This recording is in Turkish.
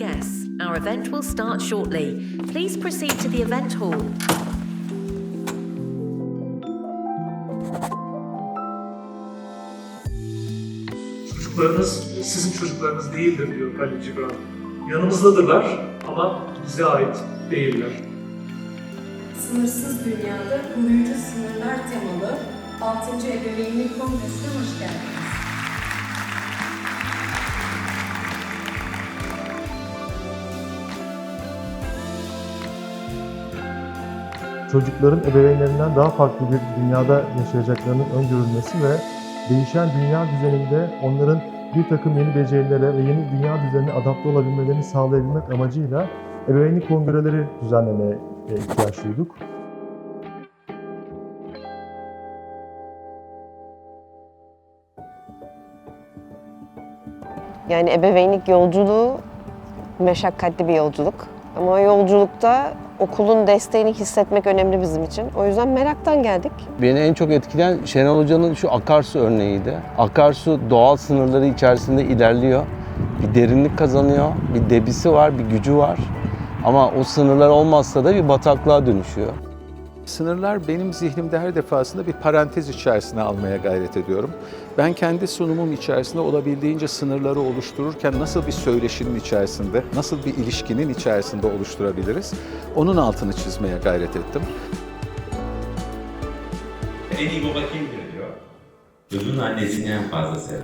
Our event will start shortly. Please proceed to the event hall. Çocuklarınız sizin çocuklarınız değildir diyor Halil Cibran. Yanımızdadırlar ama bize ait değiller. Sınırsız Dünyada Koruyucu Sınırlar temalı 6. Ebeveynlik Kongresi'ne hoş geldiniz. Çocukların ebeveynlerinden daha farklı bir dünyada yaşayacaklarının öngörülmesi ve değişen dünya düzeninde onların bir takım yeni becerilere ve yeni dünya düzenine adapte olabilmelerini sağlayabilmek amacıyla ebeveynlik kongreleri düzenlemeye e, ihtiyaç duyduk. Yani ebeveynlik yolculuğu meşakkatli bir yolculuk. Ama yolculukta okulun desteğini hissetmek önemli bizim için. O yüzden meraktan geldik. Beni en çok etkileyen Şenol Hoca'nın şu akarsu örneğiydi. Akarsu doğal sınırları içerisinde ilerliyor. Bir derinlik kazanıyor, bir debisi var, bir gücü var. Ama o sınırlar olmazsa da bir bataklığa dönüşüyor. Sınırlar benim zihnimde her defasında bir parantez içerisine almaya gayret ediyorum. Ben kendi sunumum içerisinde olabildiğince sınırları oluştururken nasıl bir söyleşinin içerisinde, nasıl bir ilişkinin içerisinde oluşturabiliriz? Onun altını çizmeye gayret ettim. En iyi baba kimdir diyor. Çocuğun annesini en fazla sever.